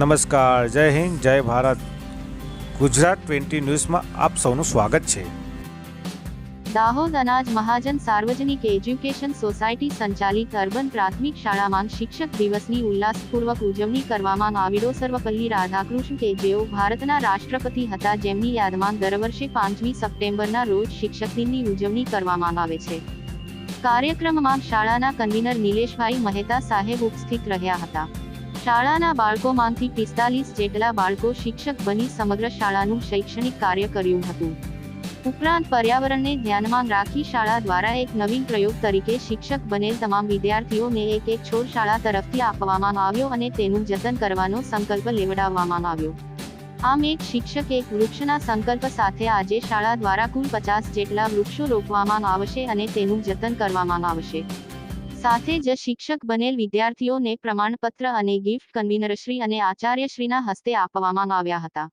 નમસ્કાર, જય હિન્દ, જય ભારત. ગુજરાત ટ્વેન્ટી ન્યૂઝમાં આપ સૌનું સ્વાગત છે. દાહોદ અનાજ મહાજન સાર્વજનિક એજ્યુકેશન સોસાયટી સંચાલિત અર્બન પ્રાથમિક શાળામાં શિક્ષક દિવસની ઉલ્લાસપૂર્વક ઉજવણી કરવામાં આવીડો સર્વપલ્લી રાધાકૃષ્ણ કે જેઓ ભારતના રાષ્ટ્રપતિ હતા જેમની યાદમાં દર વર્ષે પાંચમી સપ્ટેમ્બરના રોજ શિક્ષક દિનની ઉજવણી કરવામાં આવે છે. કાર્યક્રમમાં શાળાના કન્વીનર નિલેશભાઈ મહેતા સાહેબ ઉપસ્થિત રહ્યા હતા. શાળાના બાળકોમાંથી પિસ્તાલીસ જેટલા બાળકો શિક્ષક બની સમગ્ર શાળાનું શૈક્ષણિક કાર્ય કર્યું હતું. ઉપરાંત પર્યાવરણને ધ્યાનમાં રાખી શાળા દ્વારા એક નવીન પ્રયોગ તરીકે શિક્ષક બનેલ તમામ વિદ્યાર્થીઓને એક એક છોડ શાળા તરફથી આપવામાં આવ્યો અને તેનું જતન કરવાનો સંકલ્પ લેવડાવવામાં આવ્યો. આમ એક શિક્ષક એક વૃક્ષના સંકલ્પ સાથે આજે શાળા દ્વારા કુલ પચાસ જેટલા વૃક્ષો રોપવામાં આવશે અને તેનું જતન કરવામાં આવશે. સાથે જ શિક્ષક બનેલ વિદ્યાર્થીઓને પ્રમાણપત્ર અને ગિફ્ટ કન્વીનરશ્રી અને આચાર્યશ્રીના હસ્તે આપવામાં આવ્યા હતા.